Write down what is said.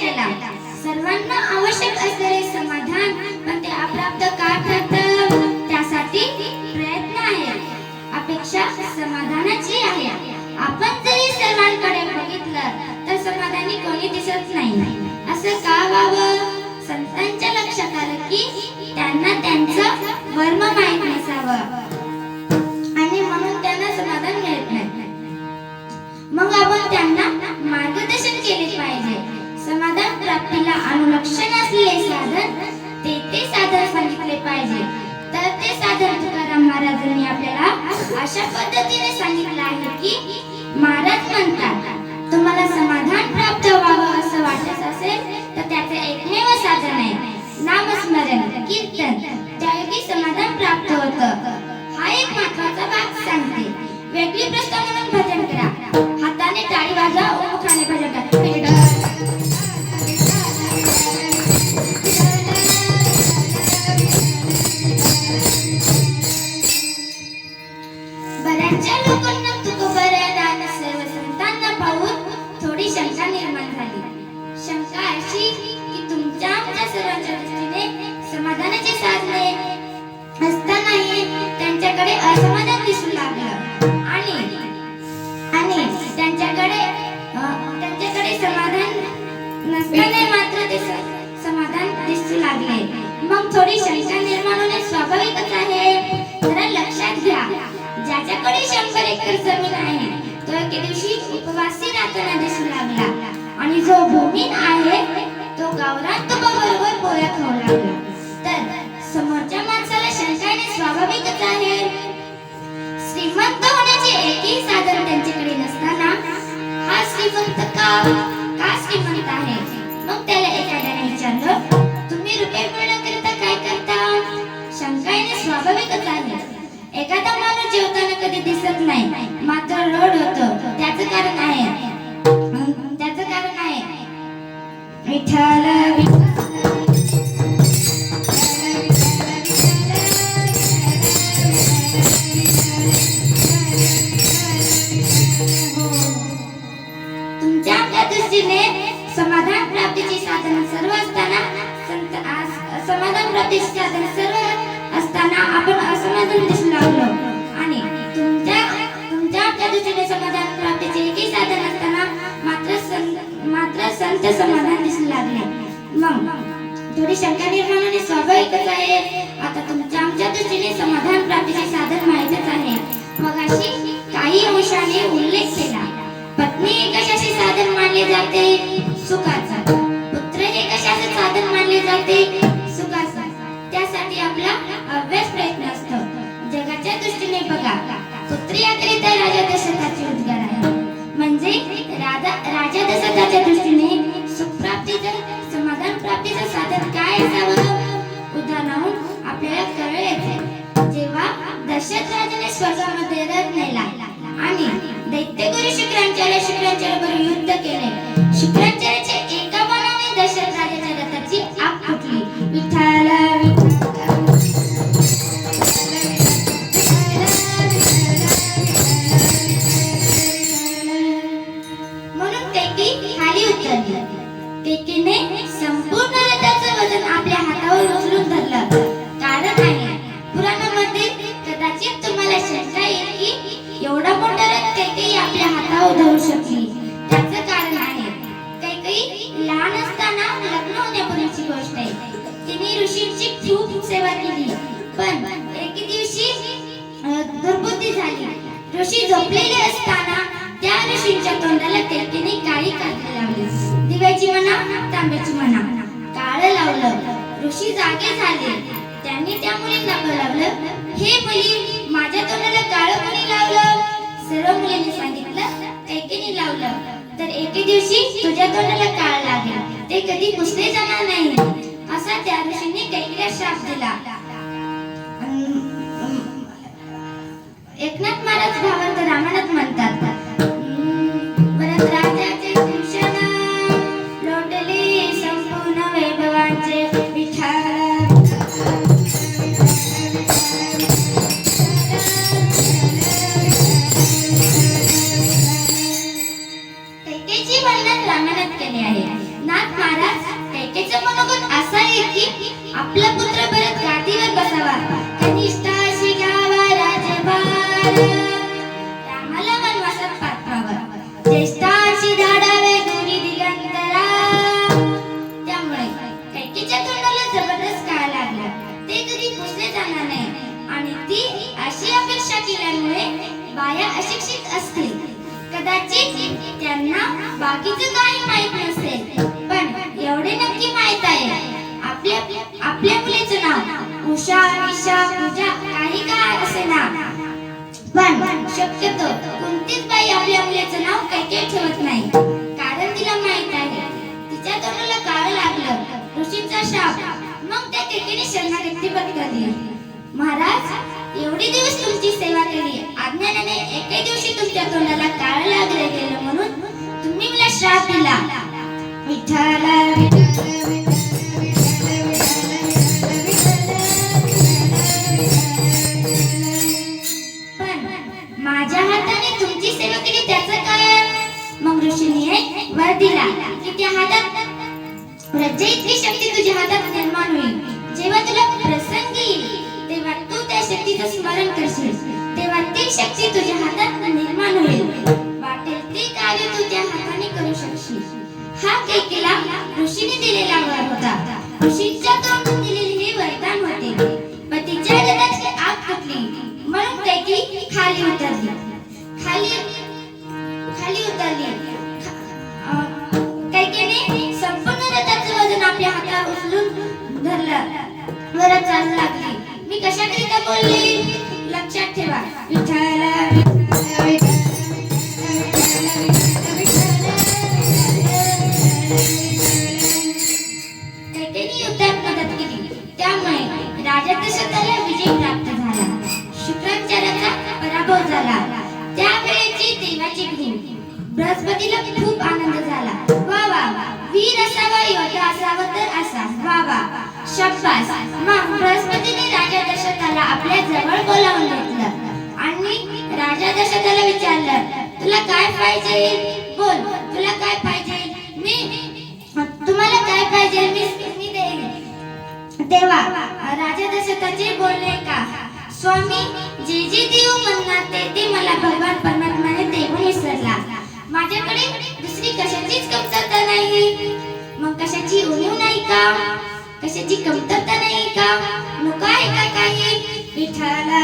केला सर्वांना आवश्यक असलेले समाधान पण ते अप्राप्त का ठरत? त्यासाठी प्रयत्न आहे. अपेक्षा समाधानाची आहे. आपण जरी सर्वांकडे बघितलं तर समाधानी कोणी दिसत नाही. असं का व्हावं? संतांच्या लक्षात आलं की त्यांना त्यांचं वर्म माहीत नसावं. आणि म्हणून त्यांना समाधान मिळत नाही. मग आपण त्यांना मार्गदर्शन केले पाहिजे. समाधान अनुलक्षण असलेले साधन ते ते साधन सांगितले पाहिजे. तर ते साधन तुकाराम महाराजांनी आपल्याला अशा पद्धतीने सांगितलं आहे की महाराज म्हणतात तुम्हाला समाधान प्राप्त व्हावं. त्यांच्याकडे असमाधान दिसू लागलं. आणि आणि त्यांच्याकडे त्यांच्याकडे समाधान नसताना मात्र ते समाधान दिसू लागले. मग थोडी शंका निर्माण होणे स्वाभाविकच आहे. जरा लक्षात घ्या. ज्याच्याकडे शंभर एकर जमीन आहे तो एके दिवशी उपवासी राहताना दिसू लागला. कधी नाही. मात्र रड होतो. त्याचं कारण आहे. अं, त्याचं कारण आहे. विठ्ठल विठ्ठल समाधान प्राप्तीची साधन सर्व असताना संत आस- समाधान प्राप्तीची साधन सर्व असताना आपण असमाधान दिसू लागलो. आणि तुमच्या दृष्टीने समाधान प्राप्तीचे एकही साधन असताना मात्र सं- मात्र संत समाधान दिसू लागले. मग थोडी शंका निर्माण होणे स्वाभाविकच आहे. आता तुमच्या आमच्या दृष्टीने समाधान प्राप्तीचे साधन माहितच आहे. मग अशी काही अंशाने उल्लेख केला. पत्नी कशाशी साधन मानले जाते? सुखाचा. म्हणून खाली उतरली. कैकीने संपूर्ण रथाचं वजन आपल्या हातावर उचलून धरलं. कारण आहे पुराणामध्ये कदाचित तुम्हाला शंका येईल की एवढा मोठा रथ कैकेयी आपल्या हातावर धरू शकली. त्याचं कारण आहे कैकेयी लहान असताना लग्न होण्यापूर्वीची गोष्ट आहे. तिने ऋषींची खूप सेवा केली. पण एके दिवशी गर्भवती झाली. ऋषी झोपलेले असताना त्या ऋषींच्या तोंडाला कैकेने तांब्याची म्हणा. काळ लावलं ऋषी जागे झाले. त्यांनी त्या मुलींना बोलावलं हे मुली माझ्या तोंडाला काळ कोणी लावलं? सर्व मुलींनी सांगितलं कैकेने लावलं. तर एके दिवशी तुझ्या तोंडाला काळ लागेल. ते कधी पुसले जाणार नाही. असा त्या ऋषींनी कैकीला शाप दिला. एकनाथ महाराज भावार्थ रामायणात म्हणतात गीतेची वर्णन रामानात केले आहे. नाथ महाराज कैकेचे मनोगत असा आहे की आपला पुत्र परत गादीवर बसावा. कनिष्ठाशी त्यामुळे कैकेच्या जबरदस्त ते कधी नाही. आणि ती अशी अपेक्षा केल्यामुळे बाया अशिक्षित असतील. कदाचित त्या बाकीचं काही माहीत नसेल पण एवढे नक्की माहीत आहे. आपल्या आपल्या मुलीचं नाव उषा ईशा पूजा काही काय असे ना. पण शक्यतो कोणतीच बाई आपल्या मुलीचं नाव काही काही ठेवत नाही. कारण तिला माहीत आहे तिच्या तोंडाला काळ लागलं ऋषींचा शाप. मग त्या केकेने शरणागती पत्करली. महाराज एवढे दिवस तुमची सेवा केली. अज्ञानाने एके दिवशी तुमच्या तोंडाला काळ लागले गेलं म्हणून शक्ती तुझ्या हातात निर्माण होईल. जेव्हा तुला प्रसंग तेव्हा तू त्या शक्तीचं स्मरण करशील. तेव्हा ती शक्ती तुझ्या हातात निर्माण होईल. वाटेल ते कार्य तू त्या हाताने करू शकशील. हा केकेला ऋषीने दिलेला वर होता. ऋषीच्या तोंडून दिलेले हे वरदान होते. पतीच्या तिच्या हृदयाची आग फुटली. म्हणून कैकी खाली उतरली. खाली खाली उतरली. कैकेने संपूर्ण रथाचं वजन आपल्या हातात उचलून धरलं. वरच चालू लागली. मी कशाकरिता बोलले? लक्षात ठेवा. विठ्ठल कैकेने बृहस्पतीला खूप आनंद झाला. वा वा वीर असावा योद्धा असावा तर असा. वा वा शब्बास मग बृहस्पतीने राजा दशरथाला आपल्या जवळ बोलावून घेतलं. आणि राजा दशरथाला विचारलं तुला काय पाहिजे? बोल तुला काय पाहिजे? मी तुम्हाला काय पाहिजे? मी मी देईन. तेव्हा राजा दशरथाचे बोलले का? स्वामी जे जे देव म्हणणार ते ते मला भगवान परमात्माने देऊन विसरला माझ्याकडे दुसरी कशाचीच कमतरता नाही मग कशाची उणीव नाही का? कशाची कमतरता नाही का? नको आहे का काही विठाला